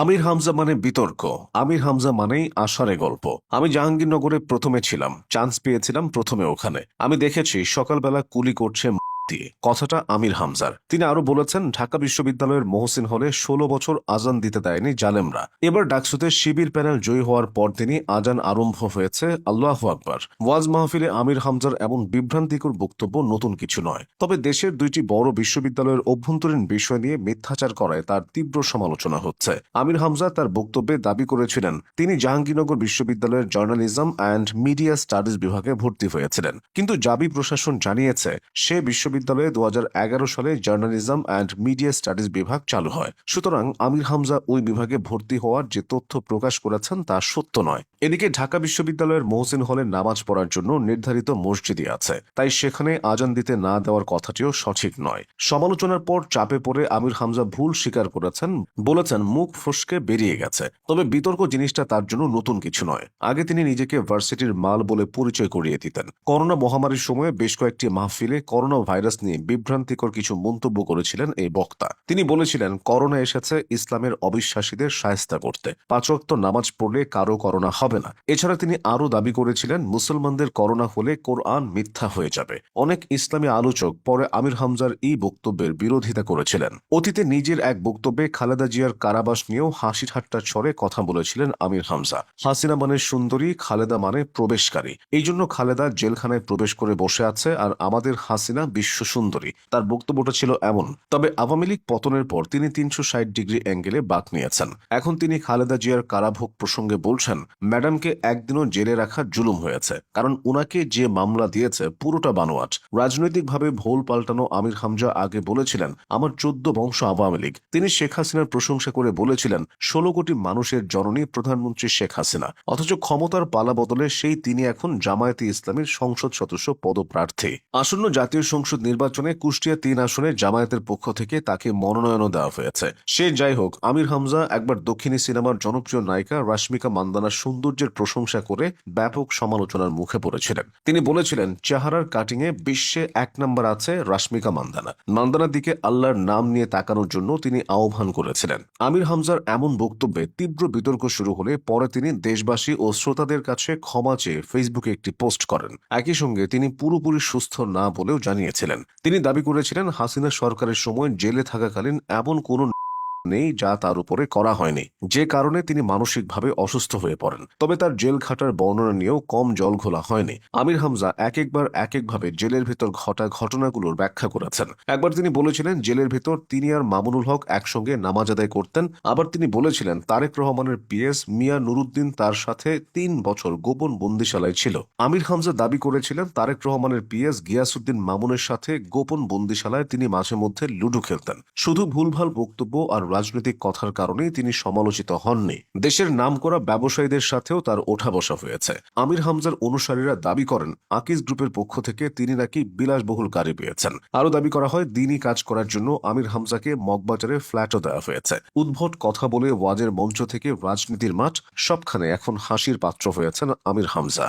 আমির হামজা মানে বিতর্ক। আমির হামজা মানেই আষাঢ়ে গল্প। আমি জাহাঙ্গীরনগরে প্রথমে ছিলাম। চান্স পেয়েছিলাম প্রথমে ওখানে। আমি দেখেছি সকালবেলা কুলি করছে দিয়ে কথাটা আমির হামজার। তিনি আরও বলেছেন, ঢাকা বিশ্ববিদ্যালয়ের মহসিন হলে ষোলো বছর আজান দিতে দেয়নি জালেমরা। এবার ডাকসুতে শিবির প্যানেল জয়ী হওয়ার পর তিনি আজান আরম্ভ হয়েছে আল্লাহ আকবার। ওয়াজ মাহফিলে আমির হামজার এমন বিভ্রান্তিকর বক্তব্য নতুন কিছু নয়। তবে দেশের দুইটি বড় বিশ্ববিদ্যালয়ের অভ্যন্তরীণ বিষয় নিয়ে মিথ্যাচার করায় তার তীব্র সমালোচনা হচ্ছে। আমির হামজা তার বক্তব্যে দাবি করেছিলেন, তিনি জাহাঙ্গীরনগর বিশ্ববিদ্যালয়ের জার্নালিজম অ্যান্ড মিডিয়া স্টাডিজ বিভাগে ভর্তি হয়েছিলেন। কিন্তু জাবি প্রশাসন জানিয়েছে, সে বিশ্ববিদ্যালয়ে দু হাজার এগারো সালে জার্নালিজম অ্যান্ড মিডিয়া স্টাডিজ বিভাগ চালু হয়। সুতরাং আমির হামজা ওই বিভাগে ভর্তি হওয়ার যে তথ্য প্রকাশ করেছেন তা সত্য নয়। এদিকে ঢাকা বিশ্ববিদ্যালয়ের মহসিন হলে নামাজ পড়ার জন্য নির্ধারিত মসজিদই আছে। তাই সেখানে আজান দিতে না দেওয়ার কথাটিও সঠিক নয়। সমালোচনার পর চাপে পড়ে আমির হামজা ভুল স্বীকার করেছেন, বলেছেন মুখ ফসকে বেরিয়ে গেছে। তবে বিতর্ক জিনিসটা তার জন্য নতুন কিছু নয়। আগে তিনি নিজেকে ভার্সিটির মাল বলে পরিচয় করিয়ে দিতেন। করোনা মহামারীর সময়ে বেশ কয়েকটি মাহফিলে করোনা ভাইরাস নিয়ে বিভ্রান্তিকর কিছু মন্তব্য করেছিলেন এই বক্তা। তিনি বলেছিলেন, করোনা এসেছে ইসলামের অবিশ্বাসীদের সায়স্তা করতে। পাঁচক্ত নামাজ পড়লে কারও করোনা হবে না। এছাড়া তিনি আরও দাবি করেছিলেন, মুসলমানদের করোনা হলে কোরআন মিথ্যা হয়ে যাবে। অনেক ইসলামী আলোচক পরে আমির হামজার এই বক্তব্যের বিরোধিতা করেছিলেন। অতীতে নিজের এক বক্তব্যে খালেদা জিয়ার কারাবাস নিয়েও হাসি ঠাট্টার ছড়ে কথা বলেছিলেন আমির হামজা। হাসিনা মানে সুন্দরী, খালেদা মানে প্রবেশকারী। এই জন্য খালেদা জেলখানায় প্রবেশ করে বসে আছে, আর আমাদের হাসিনা বিশ্ব সুন্দরী। তার বক্তব্যটা ছিল এমন, তবে আওয়ামী লীগ পতনের পর তিনি তিনশো ষাট ডিগ্রি অ্যাঙ্গেলে বাক নিয়েছেন। এখন তিনি খালেদা জিয়ার কারাভোগ প্রসঙ্গে বলছেন, ম্যাডামকে একদিনও জেলে রাখা জুলুম হয়েছে। কারণ উনাকে যে মামলা দিয়েছে পুরোটা বানোয়াট। রাজনৈতিকভাবে ভোল পাল্টানো আমির হামজা আগে বলেছিলেন, আমার চোদ্দ বংশ আওয়ামী লীগ। তিনি শেখ হাসিনার প্রশংসা করে বলেছিলেন, ষোলো কোটি মানুষের জননী প্রধানমন্ত্রী শেখ হাসিনা। অথচ ক্ষমতার পালা বদলে সেই তিনি এখন জামায়াতে ইসলামীর সংসদ সদস্য পদপ্রার্থী। আসন্ন জাতীয় সংসদ নির্বাচনে কুষ্টিয়া তিন আসনে জামায়াতের পক্ষ থেকে তাকে মনোনয়নও দেওয়া হয়েছে। সে যাই হোক, আমির হামজা একবার দক্ষিণী সিনেমার জনপ্রিয় নায়িকা রাশ্মিকা মান্দানার সৌন্দর্যের প্রশংসা করে ব্যাপক সমালোচনার মুখে পড়েছিলেন। তিনি বলেছিলেন, চেহারার কাটিংয়ে বিশ্বে এক নম্বর আছে রাশ্মিকা মান্দানা। মান্দানার দিকে আল্লাহর নাম নিয়ে তাকানোর জন্য তিনি আহ্বান করেছিলেন। আমির হামজার এমন বক্তব্যে তীব্র বিতর্ক শুরু হলে পরে তিনি দেশবাসী ও শ্রোতাদের কাছে ক্ষমা চেয়ে ফেসবুকে একটি পোস্ট করেন। একই সঙ্গে তিনি পুরোপুরি সুস্থ না বলেও জানিয়েছিলেন। তিনি দাবি করেছিলেন হাসিনা সরকারের সময় জেলে থাকাকালীন এমন কোনো নেই যা তার উপরে করা হয়নি। যে কারণে তিনি মানসিকভাবে অসুস্থ হয়ে পড়েন। তবে তার জেল খাটার বর্ণনা নিয়েও কম জল ঘোলা হয়নি। আমির হামজা এক একবার এক একভাবে জেলের ভেতর ঘটা ঘটনাগুলোর ব্যাখ্যা করেছেন। একবার তিনি বলেছিলেন, জেলের ভেতর তিনি আর মামুনুল হক একসঙ্গে নামাজ আদায় করতেন। আবার তিনি বলেছিলেন, তারেক রহমানের পিএস মিয়া নুরুদ্দিন তার সাথে তিন বছর গোপন বন্দিশালায় ছিল। আমির হামজা দাবি করেছিলেন, তারেক রহমানের পিএস গিয়াসুদ্দিন মামুনের সাথে গোপন বন্দিশালায় তিনি মাঝে মধ্যে লুডো খেলতেন। শুধু ভুলভাল বক্তব্য আর রাজনৈতিক কথার কারণেই তিনি সমালোচিত হননি। দেশের নামকরা ব্যবসায়ীদের সাথেও তার ওঠা বসা হয়েছে। আমির হামজার অনুসারীরা দাবি করেন, আকিজ গ্রুপের পক্ষ থেকে তিনি নাকি বিলাসবহুল গাড়ি পেয়েছেন। আরও দাবি করা হয়, দিনই কাজ করার জন্য আমির হামজাকে মগবাজারে ফ্ল্যাটও দেওয়া হয়েছে। উদ্ভট কথা বলে ওয়াজের মঞ্চ থেকে রাজনীতির মাঠ সবখানে এখন হাসির পাত্র হয়েছেন আমির হামজা।